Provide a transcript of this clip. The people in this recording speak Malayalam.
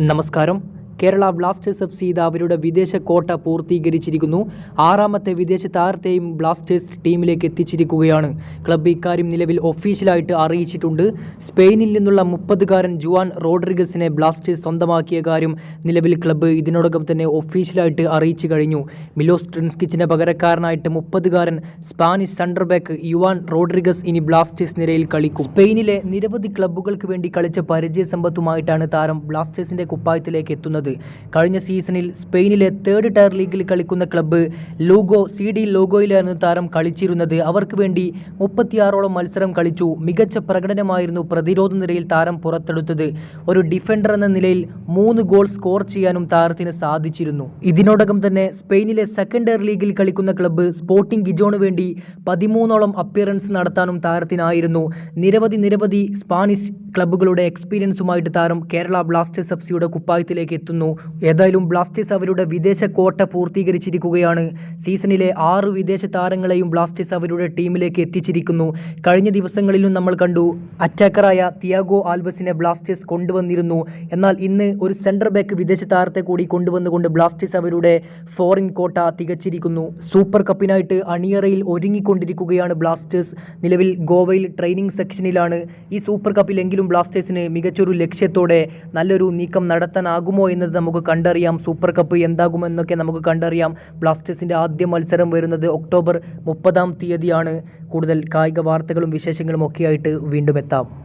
നമസ്കാരം കേരള ബ്ലാസ്റ്റേഴ്സ് എഫ് സി ഇത് അവരുടെ വിദേശ കോട്ട പൂർത്തീകരിച്ചിരിക്കുന്നു. ആറാമത്തെ വിദേശ താരത്തെയും ബ്ലാസ്റ്റേഴ്സ് ടീമിലേക്ക് എത്തിച്ചിരിക്കുകയാണ്. ക്ലബ്ബ് ഇക്കാര്യം നിലവിൽ ഒഫീഷ്യലായിട്ട് അറിയിച്ചിട്ടുണ്ട്. സ്പെയിനിൽ നിന്നുള്ള മുപ്പതുകാരൻ ജുവാൻ റോഡ്രിഗസിനെ ബ്ലാസ്റ്റേഴ്സ് സ്വന്തമാക്കിയ കാര്യം നിലവിൽ ക്ലബ്ബ് ഇതിനോടകം തന്നെ ഒഫീഷ്യലായിട്ട് അറിയിച്ചു കഴിഞ്ഞു. മിലോസ് ട്രിൻസ്കിച്ചിന് പകരക്കാരനായിട്ട് മുപ്പതുകാരൻ Spanish centre back Juan Rodriguez ഇനി ബ്ലാസ്റ്റേഴ്സ് നിരയിൽ കളിക്കും. സ്പെയിനിലെ നിരവധി ക്ലബ്ബുകൾക്ക് വേണ്ടി കളിച്ച പരിചയ സമ്പത്തുമായിട്ടാണ് താരം ബ്ലാസ്റ്റേഴ്സിന്റെ കുപ്പായത്തിലേക്ക് എത്തുന്നത്. കഴിഞ്ഞ സീസണിൽ സ്പെയിനിലെ തേർഡ് ടയർ ലീഗിൽ കളിക്കുന്ന ക്ലബ്ബ് ലൂഗോ സി ഡി ലോഗോയിലായിരുന്നു താരം കളിച്ചിരുന്നത്. അവർക്ക് വേണ്ടി മുപ്പത്തിയാറോളം മത്സരം കളിച്ചു. മികച്ച പ്രകടനമായിരുന്നു പ്രതിരോധ നിരയിൽ താരം പുറത്തെടുത്തത്. ഒരു ഡിഫൻഡർ എന്ന നിലയിൽ മൂന്ന് ഗോൾ സ്കോർ ചെയ്യാനും താരത്തിന് സാധിച്ചിരുന്നു. ഇതിനോടകം തന്നെ സ്പെയിനിലെ സെക്കൻഡ് ടയർ ലീഗിൽ കളിക്കുന്ന ക്ലബ്ബ് സ്പോർട്ടിംഗ് ഗിജോണ് വേണ്ടി പതിമൂന്നോളം അപ്പിയറൻസ് നടത്താനും താരത്തിനായിരുന്നു. നിരവധി നിരവധി സ്പാനിഷ് ക്ലബ്ബുകളുടെ എക്സ്പീരിയൻസുമായിട്ട് താരം കേരള ബ്ലാസ്റ്റേഴ്സ് എഫ് സിയുടെ കുപ്പായത്തിലേക്ക് എത്തുന്നു. ഏതായാലും ബ്ലാസ്റ്റേഴ്സ് അവരുടെ വിദേശ കോട്ട പൂർത്തീകരിച്ചിരിക്കുകയാണ്. സീസണിലെ ആറ് വിദേശ താരങ്ങളെയും ബ്ലാസ്റ്റേഴ്സ് അവരുടെ ടീമിലേക്ക് എത്തിച്ചിരിക്കുന്നു. കഴിഞ്ഞ ദിവസങ്ങളിലും നമ്മൾ കണ്ടു അറ്റാക്കറായ തിയാഗോ ആൽബസിനെ ബ്ലാസ്റ്റേഴ്സ് കൊണ്ടുവന്നിരുന്നു. എന്നാൽ ഇന്ന് ഒരു സെന്റർ ബാക്ക് വിദേശ താരത്തെ കൂടി കൊണ്ടുവന്നുകൊണ്ട് ബ്ലാസ്റ്റേഴ്സ് അവരുടെ ഫോറിൻ കോട്ട തികച്ചിരിക്കുന്നു. സൂപ്പർ കപ്പിനായിട്ട് അണിയറയിൽ ഒരുങ്ങിക്കൊണ്ടിരിക്കുകയാണ് ബ്ലാസ്റ്റേഴ്സ്. നിലവിൽ ഗോവയിൽ ട്രെയിനിങ് സെക്ഷനിലാണ്. ഈ സൂപ്പർ കപ്പിലെങ്കിലും ബ്ലാസ്റ്റേഴ്സിന് മികച്ചൊരു ലക്ഷ്യത്തോടെ നല്ലൊരു നീക്കം നടത്താനാകുമോ എന്നത് നമുക്ക് കണ്ടറിയാം. സൂപ്പർ കപ്പ് എന്താകുമെന്നൊക്കെ നമുക്ക് കണ്ടറിയാം. ബ്ലാസ്റ്റേഴ്സിന്റെ ആദ്യ മത്സരം വരുന്നത് ഒക്ടോബർ മുപ്പതാം തീയതിയാണ്. കൂടുതൽ കായിക വാർത്തകളും വിശേഷങ്ങളും ഒക്കെയായിട്ട് വീണ്ടും എത്താം.